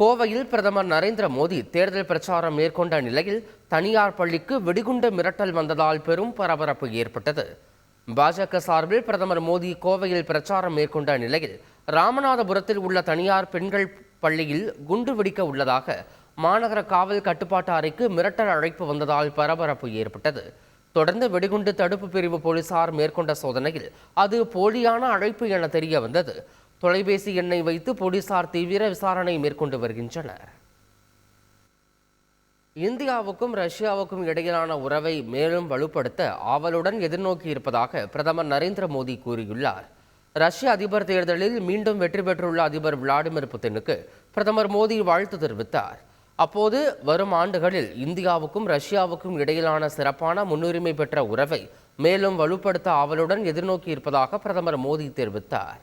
கோவையில் பிரதமர் நரேந்திர மோடி தேர்தல் பிரச்சாரம் மேற்கொண்ட நிலையில் தனியார் பள்ளிக்கு வெடிகுண்டு மிரட்டல் வந்ததால் பெரும் பரபரப்பு ஏற்பட்டது. பாஜக சார்பில் பிரதமர் மோடி கோவையில் பிரச்சாரம் மேற்கொண்ட நிலையில் ராமநாதபுரத்தில் உள்ள தனியார் பெண்கள் பள்ளியில் குண்டு வெடிக்க உள்ளதாக மாநகர காவல் கட்டுப்பாட்டு அறைக்கு மிரட்டல் அழைப்பு வந்ததால் பரபரப்பு ஏற்பட்டது. தொடர்ந்து வெடிகுண்டு தடுப்பு பிரிவு போலீசார் மேற்கொண்ட சோதனையில் அது போலியான அழைப்பு என தெரிய வந்தது. தொலைபேசி எண்ணை வைத்து போலீசார் தீவிர விசாரணை மேற்கொண்டு வருகின்றனர். இந்தியாவுக்கும் ரஷ்யாவுக்கும் இடையிலான உறவை மேலும் வலுப்படுத்த ஆவலுடன் எதிர்நோக்கி இருப்பதாக பிரதமர் நரேந்திர மோடி கூறியுள்ளார். ரஷ்ய அதிபர் தேர்தலில் மீண்டும் வெற்றி பெற்றுள்ள அதிபர் விளாடிமிர் புதினுக்கு பிரதமர் மோடி வாழ்த்து தெரிவித்தார். அப்போது வரும் ஆண்டுகளில் இந்தியாவுக்கும் ரஷ்யாவுக்கும் இடையிலான சிறப்பான முன்னுரிமை பெற்ற உறவை மேலும் வலுப்படுத்த ஆவலுடன் எதிர்நோக்கி இருப்பதாக பிரதமர் மோடி தெரிவித்தார்.